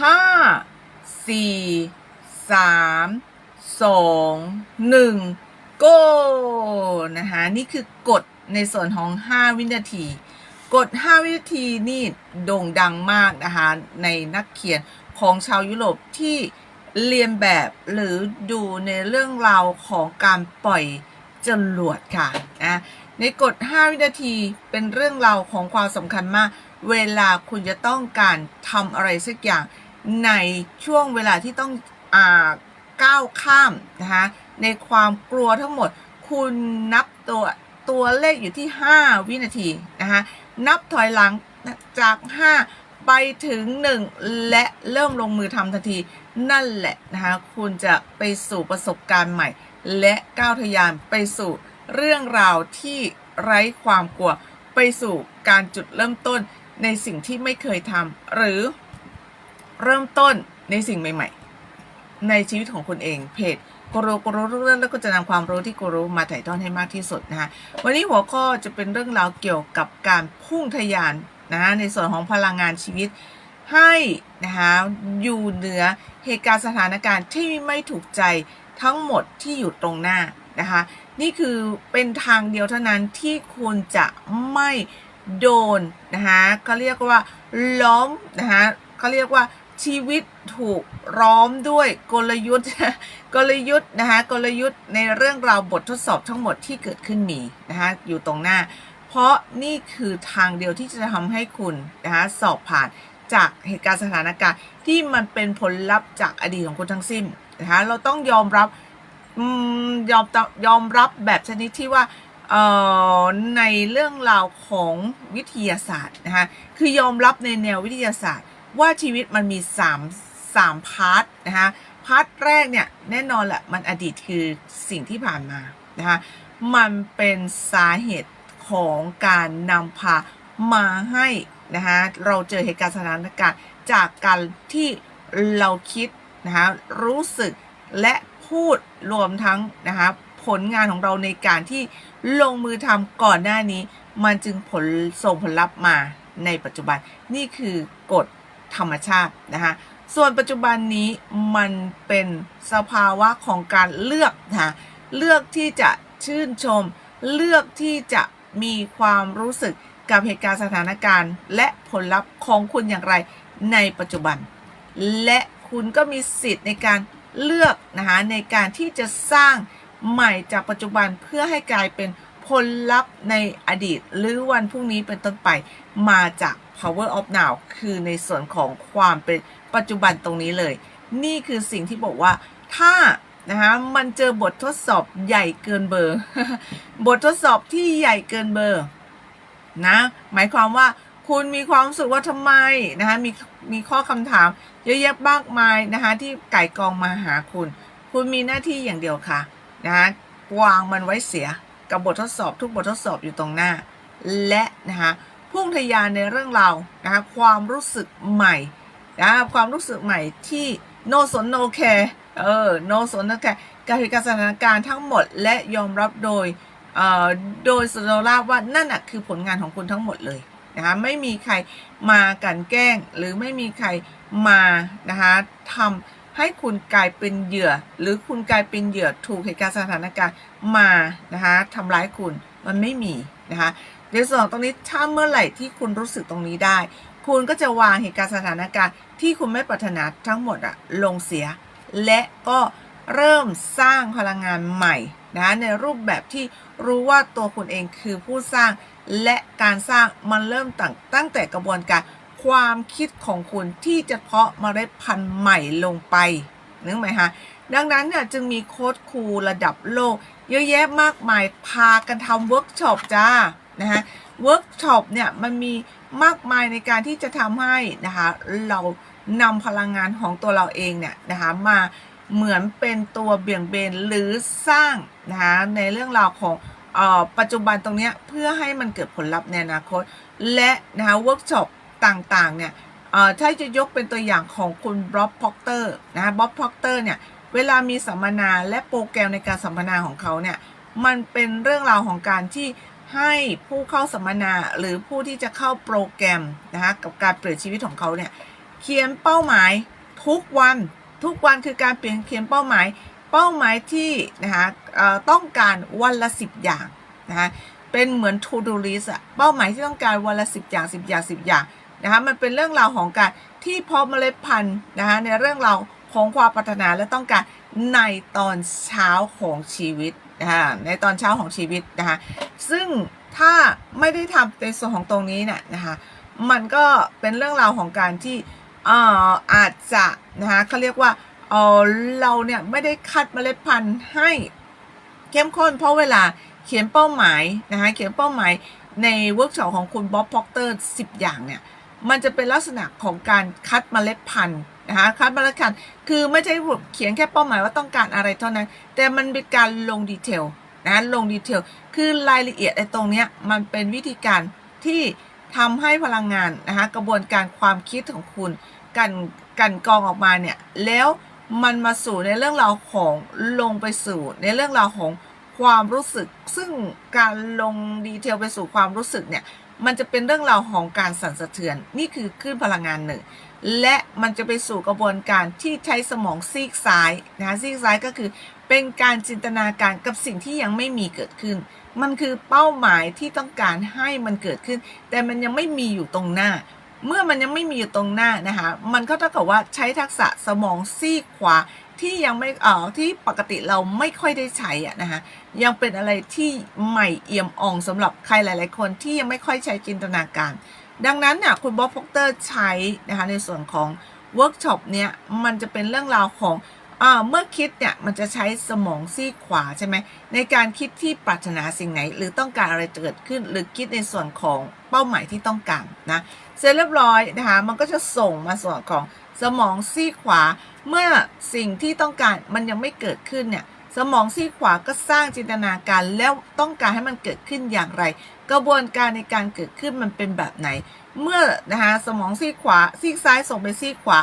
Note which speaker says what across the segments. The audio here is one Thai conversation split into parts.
Speaker 1: ห้าสี่สามสองหนึ่ง go นะคะ นี่คือกฎในส่วนของ 5 วินาที กฎ 5 วินาทีนี่โด่งดังมากนะคะ ในนักเขียนของชาวยุโรปที่เรียนแบบหรือดูในเรื่องราวของการปล่อยจรวดค่ะนะในกฎ 5 วินาทีเป็นเรื่องราวของความสำคัญมาก เวลาคุณจะต้องการทำอะไรสักอย่าง ในช่วงเวลาที่ต้องอ่าก้าวข้ามนะคะในความกลัวทั้งหมด คุณนับตัวตัวเลขอยู่ที่ 5 วินาทีนะคะนับถอยหลังจาก 5 ไปถึง 1 และเริ่มลงมือทำทันที นั่นแหละนะคะคุณจะไปสู่ประสบการณ์ใหม่ และก้าวทะยานไปสู่เรื่องราวที่ไร้ความกลัว ไปสู่การจุดเริ่มต้นในสิ่งที่ไม่เคยทำหรือ เริ่มต้นในสิ่งใหม่ ๆ ในชีวิตของคุณเองเพจกูรูกูรู้เรื่องแล้วก็จะนำความรู้ที่กูรู้มาถ่ายทอดให้มากที่สุดนะคะวันนี้หัวข้อจะเป็นเรื่องราวเกี่ยวกับการพุ่งทะยานนะคะในส่วนของพลังงานชีวิตให้นะคะอยู่เหนือเหตุการณ์สถานการณ์ที่ไม่ถูกใจทั้งหมดที่อยู่ตรงหน้านะคะนี่คือเป็นทางเดียวเท่านั้นที่คุณจะไม่โดนนะคะเขาเรียกว่าล้อมนะคะเขาเรียกว่า ชีวิตถูกล้อมด้วยกลยุทธ์กลยุทธ์นะคะกลยุทธ์ในเรื่องราวบททดสอบทั้งหมดที่เกิดขึ้นมีนะคะอยู่ตรงหน้า เพราะนี่คือทางเดียวที่จะทำให้คุณนะคะสอบผ่านจากเหตุการณ์สถานการณ์ที่มันเป็นผลลัพธ์จากอดีตของคุณทั้งสิ้นนะคะเราต้องยอมรับอยอมยอมรับแบบชนิดที่ว่าเอ่อในเรื่องราวของวิทยาศาสตร์นะคะคือยอมรับในแนววิทยาศาสตร์ ว่าชีวิตมันมี3 3พาร์ทนะคะพาร์ทแรกเนี่ยแน่นอนแหละมันอดีตคือสิ่งที่ผ่านมานะคะมันเป็นสาเหตุของการนำพามาให้นะคะเราเจอเหตุการณ์สถานการณ์จากการที่เราคิดนะคะรู้สึกและพูดรวมทั้งนะคะผลงานของเราในการที่ลงมือทำก่อนหน้านี้ มันจึงผลส่งผลลัพธ์มาในปัจจุบันนี่คือกฎ ธรรมชาตินะคะส่วนปัจจุบันนี้มันเป็นสภาวะของการเลือกนะะเลือกที่จะชื่นชม เลือกที่จะมีความรู้สึกกับเหตุการณ์สถานการณ์ และผลลัพธ์ของคุณอย่างไรในปัจจุบัน และคุณก็มีสิทธิ์ในการเลือกนะคะในการที่จะสร้างใหม่จากปัจจุบันเพื่อให้กลายเป็นผลลัพธ์ในอดีต หรือวันพรุ่งนี้เป็นต้นไปมาจาก power of now คือในส่วนของความเป็นปัจจุบันตรงนี้เลย นี่คือสิ่งที่บอกว่าถ้านะคะมันเจอบททดสอบใหญ่เกินเบอร์ บททดสอบที่ใหญ่เกินเบอร์นะหมายความว่าคุณมีความรู้สึกว่าทำไมนะคะมีมีข้อคำถามเยอะแยะมากมายนะคะที่ไก่กองมาหาคุณ คุณมีหน้าที่อย่างเดียวค่ะนะคะวางมันไว้เสียกับบททดสอบทุกบททดสอบอยู่ตรงหน้า และนะคะ พุ่งทะยานในเรื่องราวนะคะความรู้สึกใหม่นะความรู้สึกใหม่ที่โนสนโนแคร์เออโนสนโนแคร์การเหตุการณ์สถานการณ์ทั้งหมดและยอมรับโดยเอ่อโดยสุดราว่านั่นน่ะคือผลงานของคุณทั้งหมดเลยนะคะไม่มีใครมากันแกล้ง หรือไม่มีใครมานะคะทำให้คุณกลายเป็นเหยื่อ หรือคุณกลายเป็นเหยื่อถูกเหตุการณ์สถานการณ์มานะคะทำร้ายคุณมันไม่มีนะคะ ในส่วนตรงนี้ถ้าเมื่อไหร่ที่คุณรู้สึกตรงนี้ได้ คุณก็จะวางเหตุการณ์สถานการณ์ที่คุณไม่ปรารถนาทั้งหมดอะลงเสีย และก็เริ่มสร้างพลังงานใหม่นะในรูปแบบที่รู้ว่าตัวคุณเองคือผู้สร้าง และการสร้างมันเริ่มตั้งตั้งแต่กระบวนการความคิดของคุณที่จะเพาะเมล็ดพันธุ์ใหม่ลงไปนึกไหมคะดังนั้นเนี่ยจึงมีโค้ดครูระดับโลก เยอะแยะมากมายพากันทำเวิร์กช็อปจ้า นะคะเวิร์กช็อปเนี่ยมันมีมากมายในการที่จะทำให้นะคะเรานำพลังงานของตัวเราเองเนี่ยนะคะมาเหมือนเป็นตัวเบี่ยงเบนหรือสร้างนะคะในเรื่องราวของออปัจจุบันตรงนี้เพื่อให้มันเกิดผลลัพธ์ในอนาคต และนะคะเวิร์กช็อปต่างๆเนี่ยถ้าจะยกเป็นตัวอย่างของคุณบ๊อบพ็อกเตอร์นะบ๊อบพ็อกเตอร์เนี่ยเวลามีสัมมนาและโปรแกรมในการสัมมนาของเขาเนี่ยมันเป็นเรื่องราวของการที่ ให้ผู้เข้าสัมมนาหรือผู้ที่จะเข้าโปรแกรมนะคะกับการเปลี่ยนชีวิตของเขาเนี่ยเขียนเป้าหมายทุกวันทุกวันคือการเปลี่ยนเขียนเป้าหมายเป้าหมายที่นะคะต้องการวันละ 10 อย่างนะคะเป็นเหมือน to do list อะเป้าหมายที่ต้องการวันละ 10 อย่าง 10 อย่าง 10 อย่างนะคะมันเป็นเรื่องราวของการที่พาะเมล็ดพันธุ์นะคะในเรื่องราวของความปรารถนาและต้องการในตอนเช้าของชีวิต นะคะในตอนเช้าของชีวิตนะคะซึ่งถ้าไม่ได้ทำในส่วนของตรงนี้เนี่ยนะคะมันก็เป็นเรื่องราวของการที่เอ่ออาจจะนะคะเขาเรียกว่าเออเราเนี่ยไม่ได้คัดเมล็ดพันธุ์ให้เข้มข้นเพราะเวลาเขียนเป้าหมายนะคะเขียนเป้าหมายในเวิร์กช็อปของคุณบ๊อบพ็อกเตอร์10 อย่างเนี่ยมันจะเป็นลักษณะของการคัดเมล็ดพันธุ์ นะคะคัดเมล็ดพันคือไม่ใช่เขียนแค่เป้าหมายว่าต้องการอะไรเท่านั้น แต่มันเป็นการลงดีเทลนะลงดีเทลคือรายละเอียดไอ้ตรงเนี้ยมันเป็นวิธีการที่ทำให้พลังงานนะคะกระบวนการความคิดของคุณกันกันกองออกมาเนี่ยแล้วมันมาสู่ในเรื่องราวของลงไปสู่ ในเรื่องราวของความรู้สึก ซึ่งการลงดีเทลไปสู่ความรู้สึกเนี่ยมันจะเป็นเรื่องราวของการสั่นสะเทือน นี่คือคลื่นพลังงานหนึ่ง และมันจะไปสู่กระบวนการที่ใช้สมองซีกซ้ายนะคะซีกซ้ายก็คือเป็นการจินตนาการกับสิ่งที่ยังไม่มีเกิดขึ้น มันคือเป้าหมายที่ต้องการให้มันเกิดขึ้น แต่มันยังไม่มีอยู่ตรงหน้า เมื่อมันยังไม่มีอยู่ตรงหน้านะคะมันก็เท่ากับว่าใช้ทักษะสมองซีกขวาที่ยังไม่เอ่อที่ปกติเราไม่ค่อยได้ใช้อะนะคะยังเป็นอะไรที่ใหม่เอี่ยมอ่องสำหรับใครหลาย ๆ คนที่ยังไม่ค่อยใช้จินตนาการ ดังนั้นเนี่ยคุณบ๊อบพ็อกเตอร์ใช้นะคะในส่วนของเวิร์กช็อปเนี่ยมันจะเป็นเรื่องราวของอ่าเมื่อคิดเนี่ยมันจะใช้สมองซีกขวาใช่ไหมในการคิดที่ปรารถนาสิ่งไหน หรือต้องการอะไรเกิดขึ้น หรือคิดในส่วนของเป้าหมายที่ต้องการนะเสร็จเรียบร้อยนะคะมันก็จะส่งมาส่วนของสมองซีกขวา เมื่อสิ่งที่ต้องการมันยังไม่เกิดขึ้นเนี่ย สมองซีขวาก็สร้างจินตนาการแล้วต้องการให้มันเกิดขึ้นอย่างไร กระบวนการในการเกิดขึ้นมันเป็นแบบไหน เมื่อนะคะสมองซีขวาซีซ้ายส่งไปซีขวา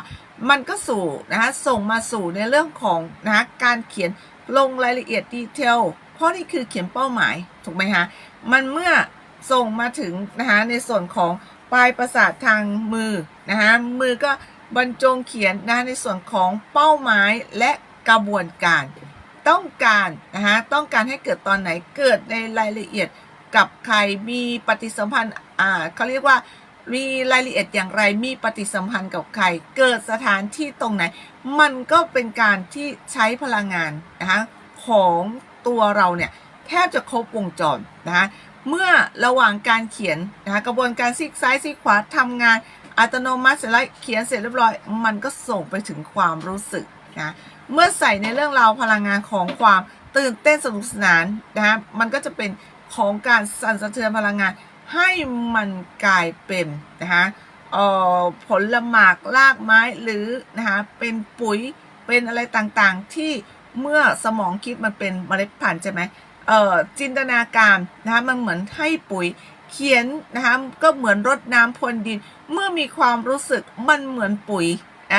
Speaker 1: มันก็สู่นะคะส่งมาสู่ในเรื่องของนะคะการเขียนลงรายละเอียดดีเทลเพราะนี่คือเขียนเป้าหมายถูกไหมคะมันเมื่อส่งมาถึงนะคะในส่วนของปลายประสาททางมือนะคะมือก็บรรจงเขียนนะในส่วนของเป้าหมายและกระบวนการ ต้องการนะคะต้องการให้เกิดตอนไหนเกิดในรายละเอียดกับใครมีปฏิสัมพันธ์อ่าเขาเรียกว่ามีรายละเอียดอย่างไรมีปฏิสัมพันธ์กับใคร เกิดสถานที่ตรงไหน มันก็เป็นการที่ใช้พลังงานนะคะของตัวเราเนี่ยแทบจะครบวงจรนะคะเมื่อระหว่างการเขียนนะคะกระบวนการซีกซ้ายซีกขวาทำงานอัตโนมัติเสร็จแล้วเขียนเสร็จเรียบร้อย มันก็ส่งไปถึงความรู้สึกนะ เมื่อใส่ในเรื่องราวพลังงานของความตื่นเต้นสนุกสนานนะคะมันก็จะเป็นของการสั่นสะเทือนพลังงาน ให้มันกลายเป็นนะคะเอ่อผลหมากรากไม้หรือนะคะเป็นปุ๋ยเป็นอะไรต่างๆ ที่เมื่อสมองคิดมันเป็นเมล็ดพันธุ์ใช่ไหมเอ่อจินตนาการนะคะมันเหมือนให้ปุ๋ยเขียนนะคะก็เหมือนรดน้ำพรวนดิน เมื่อมีความรู้สึกมันเหมือนปุ๋ย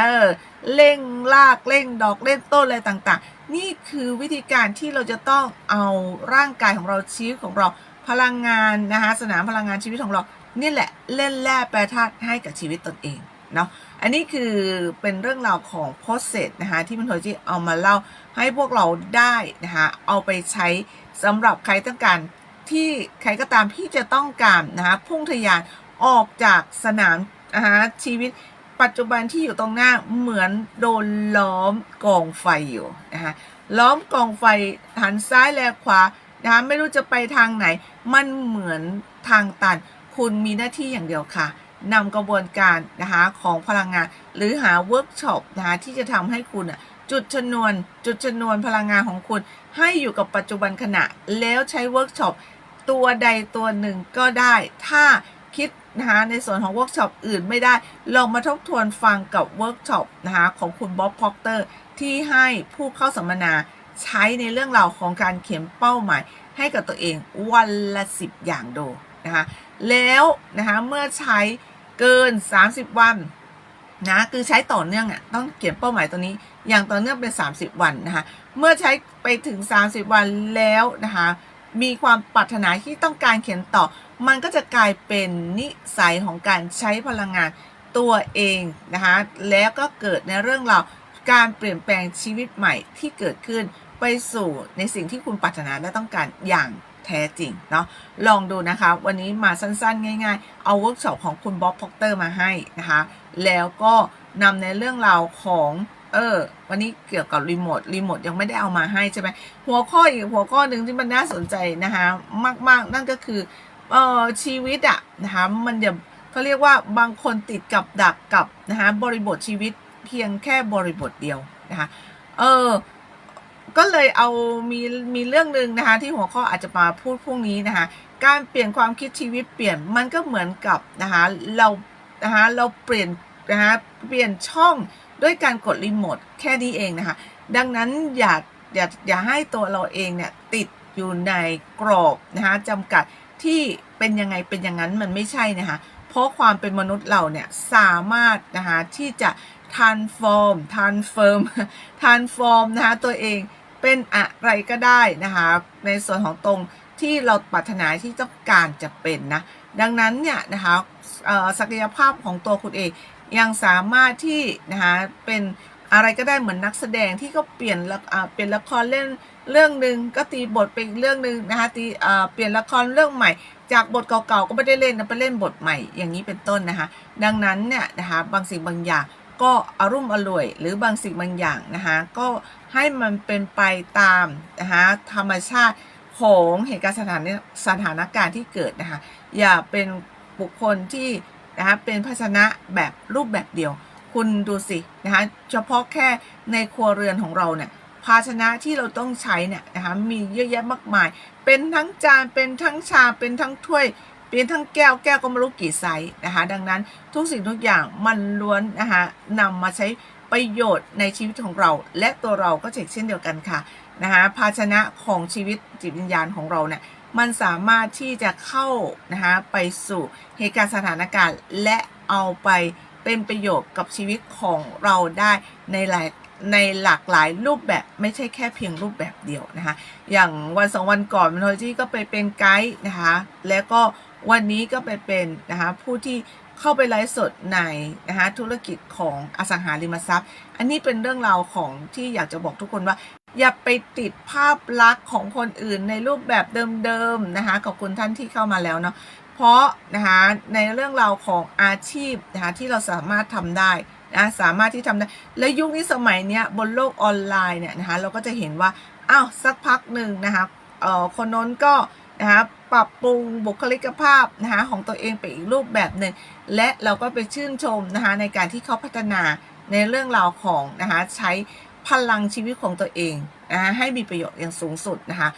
Speaker 1: ออเร่งรากเร่งดอกเร่งต้นอะไรต่างๆ นี่คือวิธีการที่เราจะต้องเอาร่างกายของเราชีวิตของเราพลังงานนะคะสนามพลังงานชีวิตของเรานี่แหละเล่นแร่แปรธาตุให้กับชีวิตตนเองเนาะอันนี้คือเป็นเรื่องราวของโพสเซตนะคะที่มันโทจิเอามาเล่าให้พวกเราได้นะคะเอาไปใช้สำหรับใครต้องการที่ใครก็ตามที่จะต้องการนะคะพุ่งทะยานออกจากสนามนะคะชีวิต ปัจจุบันที่อยู่ตรงหน้าเหมือนโดนล้อมกองไฟอยู่นะคะล้อมกองไฟหันซ้ายแลขวานะคะไม่รู้จะไปทางไหน มันเหมือนทางตัน คุณมีหน้าที่อย่างเดียวค่ะนำกระบวนการนะคะของพลังงาน หรือหาเวิร์กช็อปนะคะที่จะทำให้คุณอะจุดชนวน จุดชนวนพลังงานของคุณ ให้อยู่กับปัจจุบันขณะ แล้วใช้เวิร์กช็อปตัวใดตัวหนึ่งก็ได้ ถ้า นะคะในส่วนของเวิร์กช็อปอื่นไม่ได้ ลองมาทบทวนฟังกับเวิร์กช็อปนะคะของคุณบ๊อบพ็อกเตอร์ที่ให้ผู้เข้าสัมมนาใช้ในเรื่องราวของการเขียนเป้าหมาย ให้กับตัวเองวันละสิบอย่างโดนะคะแล้วนะคะเมื่อใช้เกิน 30 วันนะคือใช้ต่อเนื่องอะต้องเขียนเป้าหมายตัวนี้ อย่างต่อเนื่องเป็น 30 วันนะคะเมื่อใช้ไปถึง 30 วันแล้วนะคะมีความปรารถนาที่ต้องการเขียนต่อ มันก็จะกลายเป็นนิสัยของการใช้พลังงานตัวเองนะคะแล้วก็เกิดในเรื่องราวการเปลี่ยนแปลงชีวิตใหม่ที่เกิดขึ้นไปสู่ในสิ่งที่คุณปรารถนาและต้องการอย่างแท้จริงเนาะลองดูนะคะ วันนี้มาสั้นๆ ง่าย ๆ เอาเวิร์กช็อปของคุณบ๊อบพ็อกเตอร์มาให้นะคะ แล้วก็นำในเรื่องราวของเออ วันนี้เกี่ยวกับรีโมท รีโมทยังไม่ได้เอามาให้ใช่ไหม หัวข้ออีกหัวข้อหนึ่งที่มันน่าสนใจนะคะ มาก ๆ นั่นก็คือ เออชีวิตอะนะคะมันจะเขาเรียกว่าบางคนติดกับดักกับนะคะบริบทชีวิตเพียงแค่บริบทเดียวนะคะเออก็เลยเอามีมีเรื่องหนึ่งนะคะที่หัวข้ออาจจะมาพูดพรุ่งนี้นะคะการเปลี่ยนความคิดชีวิตเปลี่ยนมันก็เหมือนกับนะคะเรานะคะเราเปลี่ยนนะคะเปลี่ยนช่องด้วยการกดรีโมทแค่นี้เองนะคะดังนั้นอย่าอย่าอย่าให้ตัวเราเองเนี่ยติดอยู่ในกรอบนะคะจำกัด ที่เป็นยังไงเป็นอย่างนั้นมันไม่ใช่นะคะเพราะความเป็นมนุษย์เราเนี่ยสามารถนะคะที่จะ transform transform transform นะคะตัวเองเป็นอะไรก็ได้นะคะในส่วนของตรงที่เราปรารถนาที่ต้องการจะเป็นนะดังนั้นเนี่ยนะคะศักยภาพของตัวคุณเองยังสามารถที่นะคะเป็น อะไรก็ได้เหมือนนักแสดงที่ก็เปลี่ยนละอ่าเปลี่ยนละครเล่นเรื่องหนึ่งก็ตีบทไปอีกเรื่องหนึ่งนะคะตีเปลี่ยนละครเรื่องใหม่ จากบทเก่าๆก็ไม่ได้เล่นนะไปเล่นบทใหม่อย่างนี้เป็นต้นนะคะ ดังนั้นเนี่ยนะคะบางสิ่งบางอย่างก็อารมณ์อร่วย หรือบางสิ่งบางอย่างนะคะก็ให้มันเป็นไปตามนะคะธรรมชาติของเหตุการณ์สถานสถานการณ์ที่เกิดนะคะอย่าเป็นบุคคลที่นะคะเป็นภาชนะแบบรูปแบบเดียว คุณดูสินะคะเฉพาะแค่ในครัวเรือนของเราเนี่ยภาชนะที่เราต้องใช้เนี่ยนะคะมีเยอะแยะมากมาย เป็นทั้งจานเป็นทั้งชามเป็นทั้งถ้วย เป็นทั้งแก้วแก้วก็ไม่รู้กี่ไซส์นะคะดังนั้นทุกสิ่งทุกอย่างมันล้วนนะคะนำมาใช้ประโยชน์ในชีวิตของเรา และตัวเราก็เช่นเดียวกันค่ะนะคะภาชนะของชีวิตจิตวิญญาณของเราเนี่ยมันสามารถที่จะเข้านะคะไปสู่เหตุการณ์สถานการณ์และเอาไป เป็นประโยชน์กับชีวิตของเราได้ในหลายในหลากหลายรูปแบบไม่ใช่แค่เพียงรูปแบบเดียวนะคะ อย่างวันสองวันก่อนมันโทจี้ก็ไปเป็นไกด์นะคะ แล้วก็วันนี้ก็ไปเป็นนะคะผู้ที่เข้าไปไลฟ์สดในนะคะธุรกิจของอสังหาริมทรัพย์ อันนี้เป็นเรื่องราวของที่อยากจะบอกทุกคนว่า อย่าไปติดภาพลักษณ์ของคนอื่นในรูปแบบเดิมๆนะคะขอบคุณท่านที่เข้ามาแล้วเนาะ พราะนะคะในเรื่องราวของอาชีพนะคะที่เราสามารถทำได้นะสามารถที่ทำได้ และยุคนี้สมัยเนี้ยบนโลกออนไลน์เนี่ยนะคะเราก็จะเห็นว่าอ้าวสักพักหนึ่งนะคะเอ่อคนน้นก็นะคะปรับปรุงบุคลิกภาพนะคะของตัวเองไปอีกรูปแบบหนึ่งและเราก็ไปชื่นชมนะคะในการที่เขาพัฒนาในเรื่องราวของนะคะใช้พลังชีวิตของตัวเองนะคะให้มีประโยชน์อย่างสูงสุดนะคะ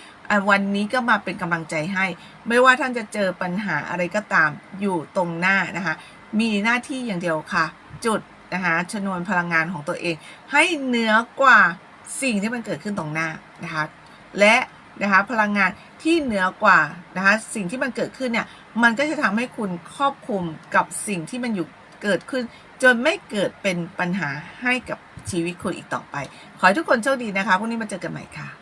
Speaker 1: วันนี้ก็มาเป็นกำลังใจให้ ไม่ว่าท่านจะเจอปัญหาอะไรก็ตามอยู่ตรงหน้านะคะ มีหน้าที่อย่างเดียวค่ะ จุดนะคะชนวนพลังงานของตัวเอง ให้เหนือกว่าสิ่งที่มันเกิดขึ้นตรงหน้านะคะ และนะคะพลังงานที่เหนือกว่านะคะสิ่งที่มันเกิดขึ้นเนี่ยมันก็จะทำให้คุณครอบคลุมกับสิ่งที่มันอยู่เกิดขึ้น จนไม่เกิดเป็นปัญหาให้กับชีวิตคุณอีกต่อไป ขอให้ทุกคนโชคดีนะคะพรุ่งนี้มาเจอกันใหม่ค่ะ